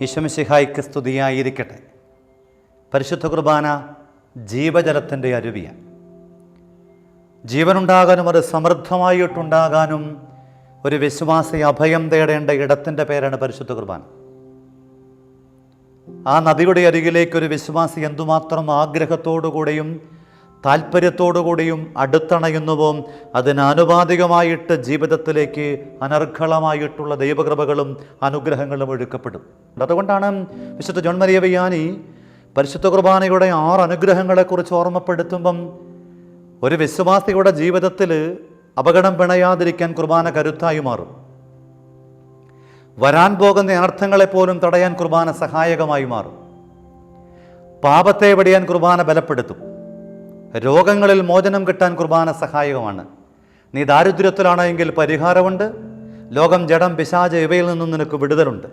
ഈശമിശിഹായ്ക്ക് സ്തുതിയായിരിക്കട്ടെ. പരിശുദ്ധ കുർബാന ജീവജലത്തിന്റെ അരുവിയ ജീവനുണ്ടാകാനും അത് സമൃദ്ധമായിട്ടുണ്ടാകാനും ഒരു വിശ്വാസി അഭയം തേടേണ്ട ഇടത്തിന്റെ പേരാണ് പരിശുദ്ധ കുർബാന. ആ നദിയുടെ അരികിലേക്ക് ഒരു വിശ്വാസി എന്തുമാത്രം ആഗ്രഹത്തോടുകൂടിയും താല്പര്യത്തോടുകൂടിയും അടുത്തണയുന്നുവോ അതിനാനുപാതികമായിട്ട് ജീവിതത്തിലേക്ക് അനർഘളമായിട്ടുള്ള ദൈവകൃപകളും അനുഗ്രഹങ്ങളും ഒഴുക്കപ്പെടും. അതുകൊണ്ടാണ് വിശുദ്ധ ജോൺ മരിയ വയ്യാനി പരിശുദ്ധ കുർബാനയുടെ ആറ് അനുഗ്രഹങ്ങളെക്കുറിച്ച് ഓർമ്മപ്പെടുത്തുമ്പം ഒരു വിശ്വാസിയുടെ ജീവിതത്തിൽ അപകടം പിണയാതിരിക്കാൻ കുർബാന കരുത്തായി മാറും. വരാൻ പോകുന്ന അനർത്ഥങ്ങളെപ്പോലും തടയാൻ കുർബാന സഹായകമായി മാറും. പാപത്തെ വെടിയാൻ കുർബാന ബലപ്പെടുത്തും. രോഗങ്ങളിൽ മോചനം കിട്ടാൻ കുർബാന സഹായകമാണ്. നീ ദാരിദ്ര്യത്തിലാണെങ്കിൽ പരിഹാരമുണ്ട്. ലോകം ജഡം പിശാച ഇവയിൽ നിന്നും നിനക്ക് വിടുതലുണ്ട്.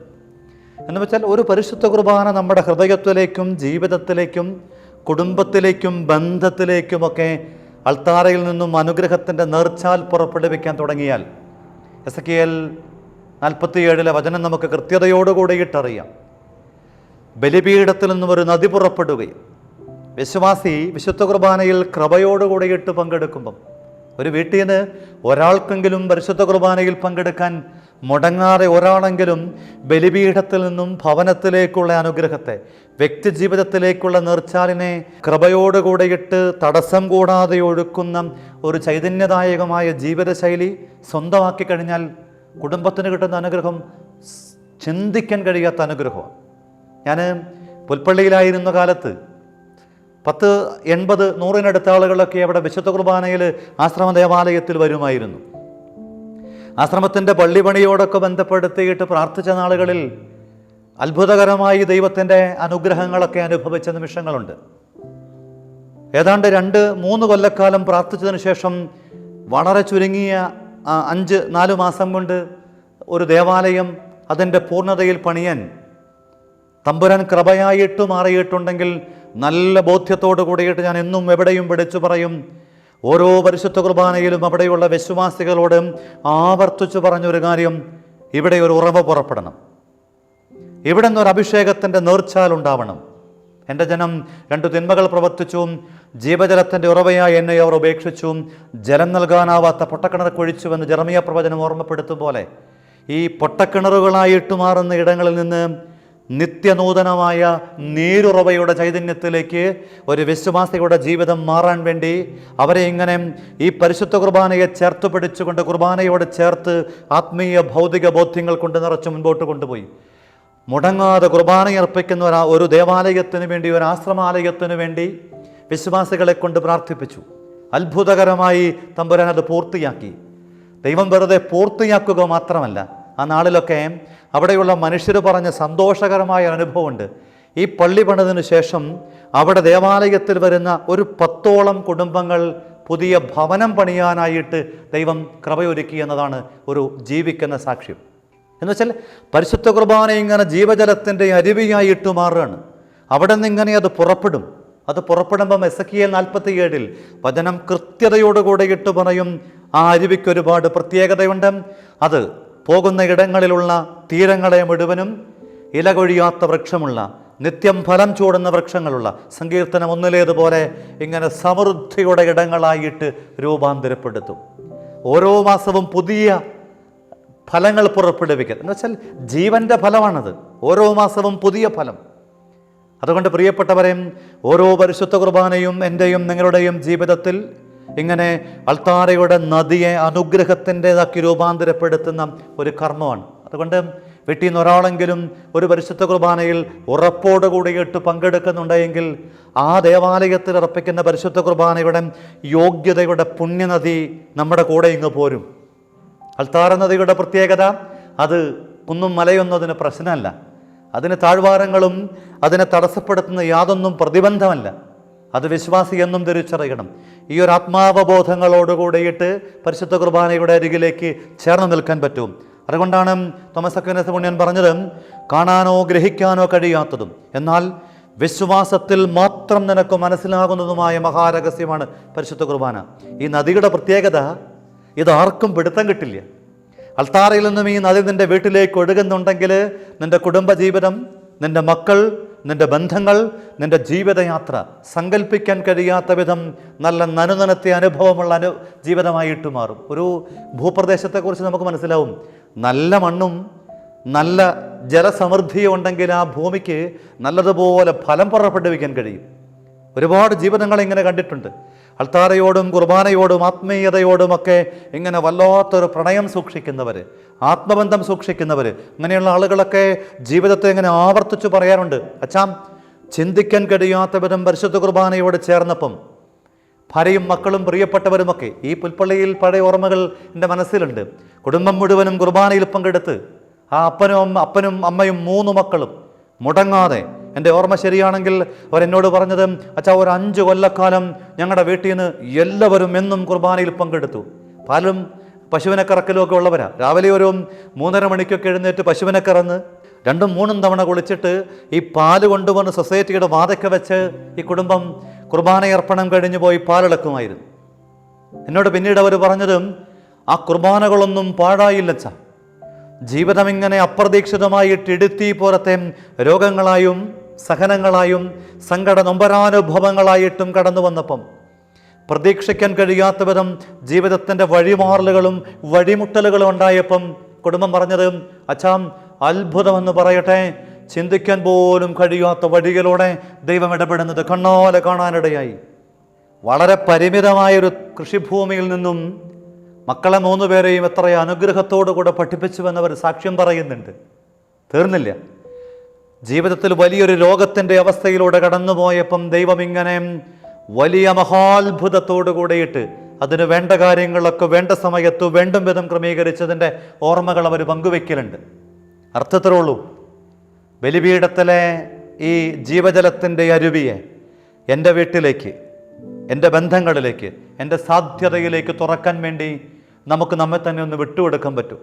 എന്ന് വെച്ചാൽ ഒരു പരിശുദ്ധ കുർബാന നമ്മുടെ ഹൃദയത്തിലേക്കും ജീവിതത്തിലേക്കും കുടുംബത്തിലേക്കും ബന്ധത്തിലേക്കുമൊക്കെ അൾത്താറയിൽ നിന്നും അനുഗ്രഹത്തിന്റെ നേർച്ചാൽ പുറപ്പെടുവിക്കാൻ തുടങ്ങിയാൽ എസ് കെ എൽ നാൽപ്പത്തിയേഴിലെ വചനം നമുക്ക് കൃത്യതയോടുകൂടിയിട്ടറിയാം. ബലിപീഠത്തിൽ നിന്നും ഒരു നദി പുറപ്പെടുകയും വിശ്വാസി വിശുദ്ധ കുർബാനയിൽ കൃപയോടുകൂടിയിട്ട് പങ്കെടുക്കുമ്പം ഒരു വീട്ടിൽ നിന്ന് ഒരാൾക്കെങ്കിലും പരിശുദ്ധ കുർബാനയിൽ പങ്കെടുക്കാൻ മുടങ്ങാതെ ഒരാളെങ്കിലും ബലിപീഠത്തിൽ നിന്നും ഭവനത്തിലേക്കുള്ള അനുഗ്രഹത്തെ വ്യക്തി ജീവിതത്തിലേക്കുള്ള നീർച്ചാലിനെ കൃപയോടുകൂടിയിട്ട് തടസ്സം കൂടാതെ ഒഴുക്കുന്ന ഒരു ചൈതന്യദായകമായ ജീവിതശൈലി സ്വന്തമാക്കി കഴിഞ്ഞാൽ കുടുംബത്തിന് കിട്ടുന്ന അനുഗ്രഹം ചിന്തിക്കാൻ കഴിയാത്ത അനുഗ്രഹമാണ്. ഞാൻ പുൽപ്പള്ളിയിലായിരുന്ന കാലത്ത് പത്ത് എൺപത് നൂറിനടുത്ത ആളുകളൊക്കെ അവിടെ വിശുദ്ധ കുർബാനയിൽ ആശ്രമ ദേവാലയത്തിൽ വരുമായിരുന്നു. ആശ്രമത്തിന്റെ പള്ളിപണിയോടൊക്കെ ബന്ധപ്പെടുത്തിയിട്ട് പ്രാർത്ഥിച്ച നാളുകളിൽ അത്ഭുതകരമായി ദൈവത്തിന്റെ അനുഗ്രഹങ്ങളൊക്കെ അനുഭവിച്ച നിമിഷങ്ങളുണ്ട്. ഏതാണ്ട് രണ്ട് മൂന്ന് കൊല്ലക്കാലം പ്രാർത്ഥിച്ചതിന് ശേഷം വളരെ ചുരുങ്ങിയ അഞ്ച് നാല് മാസം കൊണ്ട് ഒരു ദേവാലയം അതിന്റെ പൂർണതയിൽ പണിയാൻ തമ്പുരാൻ കൃപയായിട്ട് മാറിയിട്ടുണ്ടെങ്കിൽ നല്ല ബോധ്യത്തോട് കൂടിയിട്ട് ഞാൻ എന്നും എവിടെയും പിടിച്ചു പറയും. ഓരോ പരിശുദ്ധ കുർബാനയിലും അവിടെയുള്ള വിശ്വാസികളോട് ആവർത്തിച്ചു പറഞ്ഞൊരു കാര്യം ഇവിടെ ഒരു ഉറവ പുറപ്പെടണം. ഇവിടെ നിന്നൊരു അഭിഷേകത്തിന്റെ നേർച്ചാൽ ഉണ്ടാവണം. എന്റെ ജനം രണ്ടു തിന്മകൾ പ്രവർത്തിച്ചു. ജീവജലത്തിന്റെ ഉറവയായി എന്നെ അവർ ഉപേക്ഷിച്ചു. ജലം നൽകാനാവാത്ത പൊട്ടക്കിണർ കുഴിച്ചുവെന്ന് ജർമിയ പ്രവചനം ഓർമ്മപ്പെടുത്തും പോലെ ഈ പൊട്ടക്കിണറുകളായിട്ട് മാറുന്ന ഇടങ്ങളിൽ നിന്ന് നിത്യനൂതനമായ നീരുറവയുടെ ചൈതന്യത്തിലേക്ക് ഒരു വിശ്വാസികളുടെ ജീവിതം മാറാൻ വേണ്ടി അവരെ ഇങ്ങനെ ഈ പരിശുദ്ധ കുർബാനയെ ചേർത്ത് പിടിച്ചുകൊണ്ട് കുർബാനയോട് ചേർത്ത് ആത്മീയ ഭൗതിക ബോധ്യങ്ങൾ കൊണ്ട് നിറച്ച് മുൻപോട്ട് കൊണ്ടുപോയി. മുടങ്ങാതെ കുർബാനയർപ്പിക്കുന്ന ഒരു ഒരു ദേവാലയത്തിന് വേണ്ടി ഒരു ആശ്രമാലയത്തിന് വേണ്ടി വിശ്വാസികളെ കൊണ്ട് പ്രാർത്ഥിപ്പിച്ചു. അത്ഭുതകരമായി തമ്പുരാൻ അത് പൂർത്തിയാക്കി. ദൈവം വെറുതെ പൂർത്തിയാക്കുക മാത്രമല്ല ആ നാളിലൊക്കെ അവിടെയുള്ള മനുഷ്യർ പറഞ്ഞ സന്തോഷകരമായ അനുഭവമുണ്ട്. ഈ പള്ളി പണിതിനു ശേഷം അവിടെ ദേവാലയത്തിൽ വരുന്ന ഒരു പത്തോളം കുടുംബങ്ങൾ പുതിയ ഭവനം പണിയാനായിട്ട് ദൈവം കൃപയൊരുക്കി എന്നതാണ് ഒരു ജീവിക്കുന്ന സാക്ഷ്യം. എന്ന് വെച്ചാൽ പരിശുദ്ധ കുർബാന ഇങ്ങനെ ജീവജലത്തിന്റെ അരുവിയായിട്ട് മാറുകയാണ്. അവിടെ നിന്ന് ഇങ്ങനെ അത് പുറപ്പെടും. അത് പുറപ്പെടുമ്പം എസ് കെ എൽ നാൽപ്പത്തി ഏഴിൽ വചനം കൃത്യതയോടുകൂടെ ഇട്ട് പറയും ആ അരുവിക്ക് ഒരുപാട് പ്രത്യേകതയുണ്ട്. അത് പോകുന്ന ഇടങ്ങളിലുള്ള തീരങ്ങളെ മുഴുവനും ഇലകൊഴിയാത്ത വൃക്ഷമുള്ള നിത്യം ഫലം ചൂടുന്ന വൃക്ഷങ്ങളുള്ള സങ്കീർത്തനം ഒന്നിലേതുപോലെ ഇങ്ങനെ സമൃദ്ധിയുടെ ഇടങ്ങളായിട്ട് രൂപാന്തരപ്പെടുത്തും. ഓരോ മാസവും പുതിയ ഫലങ്ങൾ പുറപ്പെടുവിക്കുക എന്ന് വെച്ചാൽ ജീവന്റെ ഫലമാണത്. ഓരോ മാസവും പുതിയ ഫലം. അതുകൊണ്ട് പ്രിയപ്പെട്ടവരെയും ഓരോ പരിശുദ്ധ കുർബാനയും എന്റെയും നിങ്ങളുടെയും ജീവിതത്തിൽ ഇങ്ങനെ അൾത്താരയുടെ നദിയെ അനുഗ്രഹത്തിന്റെതാക്കി രൂപാന്തരപ്പെടുത്തുന്ന ഒരു കർമ്മമാണ്. അതുകൊണ്ട് വീട്ടിൽ നിന്ന് ഒരാളെങ്കിലും ഒരു പരിശുദ്ധ കുർബാനയിൽ ഉറപ്പോടുകൂടിയിട്ട് പങ്കെടുക്കുന്നുണ്ടെങ്കിൽ ആ ദേവാലയത്തിൽ അർപ്പിക്കുന്ന പരിശുദ്ധ കുർബാനയുടെ യോഗ്യതയുടെ പുണ്യനദി നമ്മുടെ കൂടെ ഇങ്ങ് പോരും. അൾത്താര നദിയുടെ പ്രത്യേകത അത് കുന്നും മലയൊന്നും അതിന് പ്രശ്നമല്ല. അതിന് താഴ്വാരങ്ങളും അതിനെ തടസ്സപ്പെടുത്തുന്ന യാതൊന്നും പ്രതിബന്ധമല്ല. അത് വിശ്വാസി എന്നും തിരിച്ചറിയണം. ഈ ഒരു ആത്മാവബോധങ്ങളോടുകൂടിയിട്ട് പരിശുദ്ധ കുർബാനയുടെ അരികിലേക്ക് ചേർന്ന് നിൽക്കാൻ പറ്റും. അതുകൊണ്ടാണ് തോമസ് അക്വനസ് പുണ്യൻ പറഞ്ഞത് കാണാനോ ഗ്രഹിക്കാനോ കഴിയാത്തതും. എന്നാൽ വിശ്വാസത്തിൽ മാത്രം നിനക്ക് മനസ്സിലാകുന്നതുമായ മഹാരഹസ്യമാണ് പരിശുദ്ധ കുർബാന. ഈ നദിയുടെ പ്രത്യേകത ഇതാർക്കും പിടുത്തം കിട്ടില്ല. അൾത്താറയിൽ നിന്നും ഈ നദി നിന്റെ വീട്ടിലേക്ക് ഒഴുകുന്നുണ്ടെങ്കിൽ നിന്റെ കുടുംബജീവിതം നിന്റെ മക്കൾ നിന്റെ ബന്ധങ്ങൾ നിന്റെ ജീവിതയാത്ര സങ്കല്പിക്കാൻ കഴിയാത്ത വിധം നല്ല നനുനനത്തെ അനുഭവമുള്ള അനു ജീവിതമായിട്ട് മാറും. ഒരു ഭൂപ്രദേശത്തെക്കുറിച്ച് നമുക്ക് മനസ്സിലാവും. നല്ല മണ്ണും നല്ല ജലസമൃദ്ധിയും ഉണ്ടെങ്കിൽ ആ ഭൂമിക്ക് നല്ലതുപോലെ ഫലം പുറപ്പെടുവിക്കാൻ കഴിയും. ഒരുപാട് ജീവിതങ്ങളെ ഇങ്ങനെ കണ്ടിട്ടുണ്ട്. അൾത്താരയോടും കുർബാനയോടും ആത്മീയതയോടും ഒക്കെ ഇങ്ങനെ വല്ലാത്തൊരു പ്രണയം സൂക്ഷിക്കുന്നവർ ആത്മബന്ധം സൂക്ഷിക്കുന്നവർ അങ്ങനെയുള്ള ആളുകളൊക്കെ ജീവിതത്തെ ഇങ്ങനെ ആവർത്തിച്ചു പറയാറുണ്ട്. അച്ഛാം ചിന്തിക്കാൻ കഴിയാത്ത വിധം പരിശുദ്ധ കുർബാനയോട് ചേർന്നപ്പം ഭാര്യയും മക്കളും പ്രിയപ്പെട്ടവരുമൊക്കെ ഈ പുൽപ്പള്ളിയിൽ പഴയ ഓർമ്മകൾ എന്റെ മനസ്സിലുണ്ട്. കുടുംബം മുഴുവനും കുർബാനയിൽ പങ്കെടുത്ത് ആ അപ്പനും അപ്പനും അമ്മയും മൂന്ന് മക്കളും മുടങ്ങാതെ എന്റെ ഓർമ്മ ശരിയാണെങ്കിൽ അവരെന്നോട് പറഞ്ഞത് അച്ഛാ ഒരു അഞ്ച് കൊല്ലക്കാലം ഞങ്ങളുടെ വീട്ടിൽ നിന്ന് എല്ലാവരും എന്നും കുർബാനയിൽ പങ്കെടുത്തു. പാലും പശുവിനെ കറക്കലും ഒക്കെ ഉള്ളവരാ. രാവിലെ ഒരു മൂന്നര മണിക്കൊക്കെ എഴുന്നേറ്റ് പശുവിനെ കറന്ന് രണ്ടും മൂന്നും തവണ കുളിച്ചിട്ട് ഈ പാൽ കൊണ്ടുവന്ന് സൊസൈറ്റിയുടെ വാതയ്ക്ക് വെച്ച് ഈ കുടുംബം കുർബാനയർപ്പണം കഴിഞ്ഞു പോയി പാലിളക്കുമായിരുന്നു എന്നോട് പിന്നീട് അവർ പറഞ്ഞതും ആ കുർബാനകളൊന്നും പാഴായില്ലച്ച ജീവിതം ഇങ്ങനെ അപ്രതീക്ഷിതമായിട്ട് ഇടുത്തി പോലത്തെ രോഗങ്ങളായും സഹനങ്ങളായും സങ്കട നൊമ്പരാനുഭവങ്ങളായിട്ടും കടന്നു വന്നപ്പം പ്രതീക്ഷിക്കാൻ കഴിയാത്ത വിധം ജീവിതത്തിന്റെ വഴിമാറലുകളും വഴിമുട്ടലുകളും ഉണ്ടായപ്പം കുടുംബം പറഞ്ഞത് അച്ഛാം അത്ഭുതമെന്ന് പറയട്ടെ ചിന്തിക്കാൻ പോലും കഴിയാത്ത വഴികളോടെ ദൈവം ഇടപെടുന്നത് കണ്ണോലെ കാണാനിടയായി. വളരെ പരിമിതമായൊരു കൃഷിഭൂമിയിൽ നിന്നും മക്കളെ മൂന്ന് പേരെയും എത്ര അനുഗ്രഹത്തോടു കൂടെ പഠിപ്പിച്ചുവെന്നവർ സാക്ഷ്യം പറയുന്നുണ്ട്. തീർന്നില്ല. ജീവിതത്തിൽ വലിയൊരു രോഗത്തിന്റെ അവസ്ഥയിലൂടെ കടന്നുപോയപ്പം ദൈവം ഇങ്ങനെ വലിയ മഹാത്ഭുതത്തോടു കൂടിയിട്ട് അതിന് വേണ്ട കാര്യങ്ങളൊക്കെ വേണ്ട സമയത്ത് വേണ്ടും വിധം ക്രമീകരിച്ചതിന്റെ ഓർമ്മകൾ അവർ പങ്കുവെക്കലുണ്ട്. അർത്ഥത്തിലുള്ളൂ ബലിപീഠത്തിലെ ഈ ജീവജലത്തിന്റെ അരുവിയെ എന്റെ വീട്ടിലേക്ക് എന്റെ ബന്ധങ്ങളിലേക്ക് എന്റെ സാധ്യതയിലേക്ക് തുറക്കാൻ വേണ്ടി നമുക്ക് നമ്മെ തന്നെ ഒന്ന് വിട്ടുകൊടുക്കാൻ പറ്റും.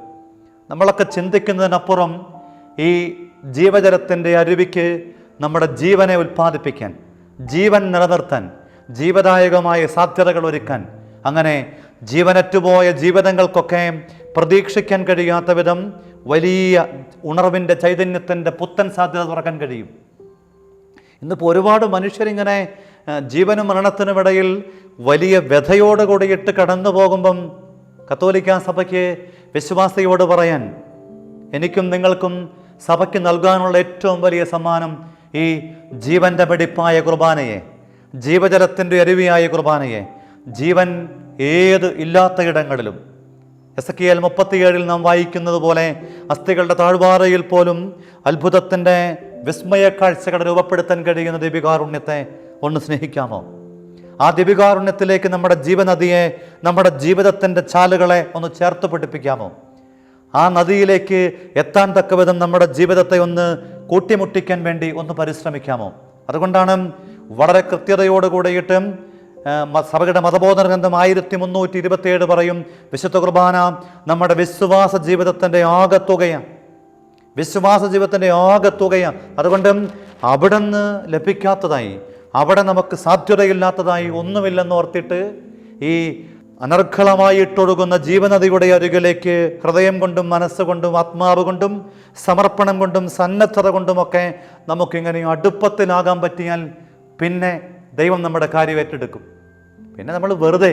നമ്മളൊക്കെ ചിന്തിക്കുന്നതിനപ്പുറം ഈ ജീവജലത്തിന്റെ അരുവിക്ക് നമ്മുടെ ജീവനെ ഉൽപ്പാദിപ്പിക്കാൻ ജീവൻ നിലനിർത്താൻ ജീവദായകമായ സാധ്യതകൾ ഒരുക്കാൻ അങ്ങനെ ജീവനറ്റുപോയ ജീവിതങ്ങൾക്കൊക്കെ പ്രതീക്ഷിക്കാൻ കഴിയാത്ത വിധം വലിയ ഉണർവിന്റെ ചൈതന്യത്തിന്റെ പുത്തൻ സാധ്യത തുറക്കാൻ കഴിയും. ഇന്നിപ്പോൾ ഒരുപാട് മനുഷ്യരിങ്ങനെ ജീവനും മരണത്തിനുമിടയിൽ വലിയ വ്യഥയോട് കൂടിയിട്ട് കടന്നു പോകുമ്പം കത്തോലിക്ക സഭയ്ക്ക് വിശ്വാസിയോട് പറയാൻ എനിക്കും നിങ്ങൾക്കും സഭയ്ക്ക് നൽകാനുള്ള ഏറ്റവും വലിയ സമ്മാനം ഈ ജീവന്റെ വെടിപ്പായ കുർബാനയെ ജീവജലത്തിന്റെ അരുവിയായ കുർബാനയെ ജീവൻ ഏത് ഇല്ലാത്ത ഇടങ്ങളിലും. എസ് കെ എൽ മുപ്പത്തിയേഴിൽ നാം വായിക്കുന്നത് പോലെ അസ്ഥികളുടെ താഴ്വാരയിൽ പോലും അത്ഭുതത്തിന്റെ വിസ്മയ കാഴ്ചകൾ രൂപപ്പെടുത്താൻ കഴിയുന്ന ദീപികാരുണ്യത്തെ ഒന്ന് സ്നേഹിക്കാമോ? ആ ദീപികാരുണ്യത്തിലേക്ക് നമ്മുടെ ജീവനദിയെ നമ്മുടെ ജീവിതത്തിന്റെ ചാലുകളെ ഒന്ന് ചേർത്ത് പിടിപ്പിക്കാമോ? ആ നദിയിലേക്ക് എത്താൻ തക്ക വിധം നമ്മുടെ ജീവിതത്തെ ഒന്ന് കൂട്ടിമുട്ടിക്കാൻ വേണ്ടി ഒന്ന് പരിശ്രമിക്കാമോ? അതുകൊണ്ടാണ് വളരെ കൃത്യതയോട് കൂടിയിട്ടും സഭയുടെ മതബോധന ഗ്രന്ഥം ആയിരത്തി മുന്നൂറ്റി ഇരുപത്തിയേഴ് പറയും വിശുദ്ധ കുർബാന നമ്മുടെ വിശ്വാസ ജീവിതത്തിന്റെ ആകത്തുകയാണ്. വിശ്വാസ ജീവിതത്തിന്റെ ആകത്തുകയാണ്. അതുകൊണ്ട് നിന്ന് ലഭിക്കാത്തതായി അവിടെ നമുക്ക് സാധ്യതയില്ലാത്തതായി ഒന്നുമില്ലെന്ന് ഓർത്തിട്ട് ഈ അനർഘളമായിട്ടൊഴുകുന്ന ജീവനദിയുടെ അരികിലേക്ക് ഹൃദയം കൊണ്ടും മനസ്സുകൊണ്ടും ആത്മാവ് കൊണ്ടും സമർപ്പണം കൊണ്ടും സന്നദ്ധത കൊണ്ടുമൊക്കെ നമുക്കിങ്ങനെ അടുപ്പത്തിലാകാൻ പറ്റിയാൽ പിന്നെ ദൈവം നമ്മുടെ കാര്യം ഏറ്റെടുക്കും. പിന്നെ നമ്മൾ വെറുതെ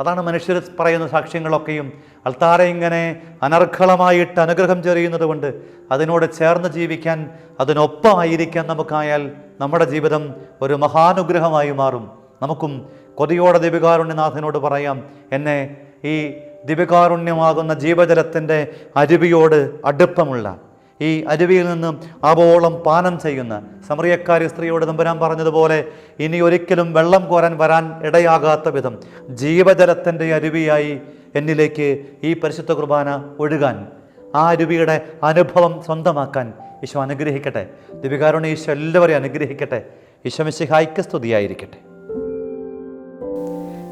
അതാണ് മനുഷ്യർ പറയുന്ന സാക്ഷ്യങ്ങളൊക്കെയും അൾത്താരെ ഇങ്ങനെ അനർഘളമായിട്ട് അനുഗ്രഹം ചെറിയുന്നത് കൊണ്ട് അതിനോട് ചേർന്ന് ജീവിക്കാൻ അതിനൊപ്പമായിരിക്കാൻ നമുക്കായാൽ നമ്മുടെ ജീവിതം ഒരു മഹാനുഗ്രഹമായി മാറും. നമുക്കും കൊതിയോടെ ദിപികാരുണ്യനാഥനോട് പറയാം എന്നെ ഈ ദിപികാരുണ്യമാകുന്ന ജീവജലത്തിന്റെ അരുവിയോട് അടുപ്പമുള്ള ഈ അരുവിയിൽ നിന്നും ആവോളം പാനം ചെയ്യുന്ന സമറിയക്കാരി സ്ത്രീയോട് നമ്പരാൻ പറഞ്ഞതുപോലെ ഇനി ഒരിക്കലും വെള്ളം കോരാൻ വരാൻ ഇടയാകാത്ത വിധം ജീവജലത്തിന്റെ അരുവിയായി എന്നിലേക്ക് ഈ പരിശുദ്ധ കുർബാന ഒഴുകാൻ ആ അരുവിയുടെ അനുഭവം സ്വന്തമാക്കാൻ ഈശോ അനുഗ്രഹിക്കട്ടെ. ദിപികാരുണ്യ ഈശോ എല്ലാവരെയും അനുഗ്രഹിക്കട്ടെ. ഈശോമിശിഹായ്ക്ക് സ്തുതിയായിരിക്കട്ടെ.